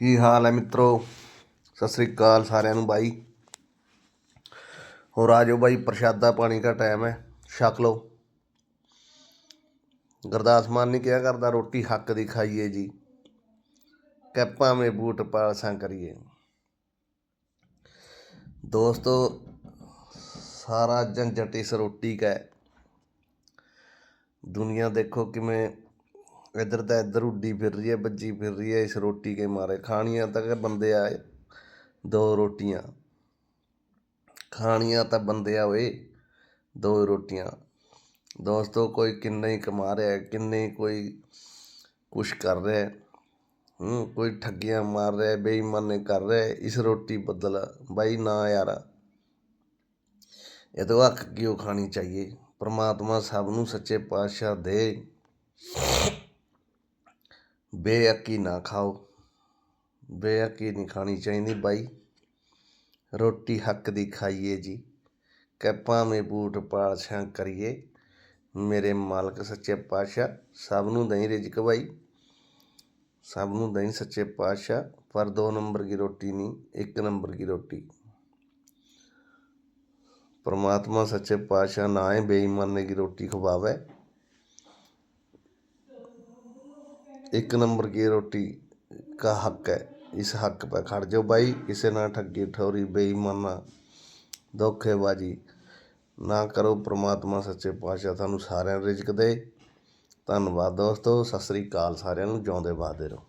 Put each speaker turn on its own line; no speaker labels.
ਕੀ ਹਾਲ ਹੈ ਮਿੱਤਰੋ? ਸਤਿ ਸ੍ਰੀ ਅਕਾਲ ਸਾਰਿਆਂ ਨੂੰ ਬਾਈ। ਹੋਰ ਆ ਜਾਓ ਬਾਈ, ਪ੍ਰਸ਼ਾਦਾ ਪਾਣੀ ਦਾ ਟਾਈਮ ਹੈ, ਛਕ ਲਓ। ਗੁਰਦਾਸ ਮਾਨ ਨਹੀਂ ਕਿਹਾ ਕਰਦਾ ਰੋਟੀ ਹੱਕ ਦੀ ਖਾਈਏ ਜੀ। ਕੈਪਾਂ ਮੇ ਬੂਟ ਪਾਲਸਾਂ ਕਰੀਏ। ਦੋਸਤੋ, ਸਾਰਾ ਝੰਜਟ ਇਸ ਰੋਟੀ ਕਾ ਦੁਨੀਆ ਦੇਖੋ ਕਿਵੇਂ ਇੱਧਰ ਤਾਂ ਇੱਧਰ ਉੱਡੀ ਫਿਰ ਰਹੀ ਹੈ ਵੱਜੀ ਫਿਰ ਰਹੀ ਹੈ ਇਸ ਰੋਟੀ ਕੇ ਮਾਰੇ। ਖਾਣੀਆਂ ਤਾਂ ਕਿ ਬੰਦੇ ਆਏ ਦੋ ਰੋਟੀਆਂ। ਖਾਣੀਆਂ ਤਾਂ ਬੰਦੇ ਆ ਓਏ ਦੋ ਰੋਟੀਆਂ। ਦੋਸਤੋ ਕੋਈ ਕਿੰਨੇ ਹੀ ਕਮਾ ਰਿਹਾ ਹੈ, ਕਿੰਨੇ ਹੀ ਕੋਈ ਕੁਛ ਕਰ ਰਿਹਾ। ਹੈ। ਹੂੰ ਕੋਈ ਠੱਗੀਆਂ ਮਾਰ ਰਿਹਾ ਹੈ, ਬੇਈਮਾਨੀ ਕਰ ਰਿਹਾ ਹੈ, ਇਸ ਰੋਟੀ ਬਦਲ। ਬਾਈ ਨਾ ਯਾਰ ਇਹ ਤੋਂ ਹੱਕ ਕਿਉਂ ਖਾਣੀ ਚਾਹੀਏ? ਪ੍ਰਮਾਤਮਾ ਸਭ ਨੂੰ ਸੱਚੇ ਪਾਤਸ਼ਾਹ ਦੇ। ਬੇਅੱਕੀ ਨਾ ਖਾਓ। ਬੇਅਕੀ ਨਹੀਂ ਖਾਣੀ ਚਾਹੀਦੀ ਬਾਈ। ਰੋਟੀ ਹੱਕ ਦੀ ਖਾਈਏ ਜੀ। ਕਿ ਭਾਵੇਂ ਬੂਟ ਪਾਸ਼ਾਂ ਕਰੀਏ, ਮੇਰੇ ਮਾਲਕ ਸੱਚੇ ਪਾਤਸ਼ਾਹ ਸਭ ਨੂੰ ਦਹੀਂ ਰਿਜਕ ਭਾਈ ਸਭ ਨੂੰ ਦਹੀਂ ਸੱਚੇ ਪਾਤਸ਼ਾਹ, ਪਰ ਦੋ ਨੰਬਰ ਦੀ ਰੋਟੀ ਨਹੀਂ, ਇੱਕ ਨੰਬਰ ਦੀ ਰੋਟੀ। ਪਰਮਾਤਮਾ ਸੱਚੇ ਪਾਤਸ਼ਾਹ ਨਾਏ ਹੀ ਬੇਈਮਾਨੇ ਦੀ ਰੋਟੀ ਖਵਾਵੇ। एक नंबर की रोटी का हक है इस हक पे खड़ जाओ भाई किसी ना ठगी ठोरी बेईमाना धोखेबाजी ਨਾ ਕਰੋ ਪ੍ਰਮਾਤਮਾ ਸੱਚੇ ਪਾਤਸ਼ਾਹ ਤੁਹਾਨੂੰ ਸਾਰਿਆਂ ਨੂੰ ਰਿਜ਼ਕ ਦੇ ਧੰਨਵਾਦ ਦੋਸਤੋ ਸਤਿ ਸ੍ਰੀ ਅਕਾਲ ਸਾਰਿਆਂ ਨੂੰ ਜਿਉਂਦੇ ਵਾਦੇ ਰਹੋ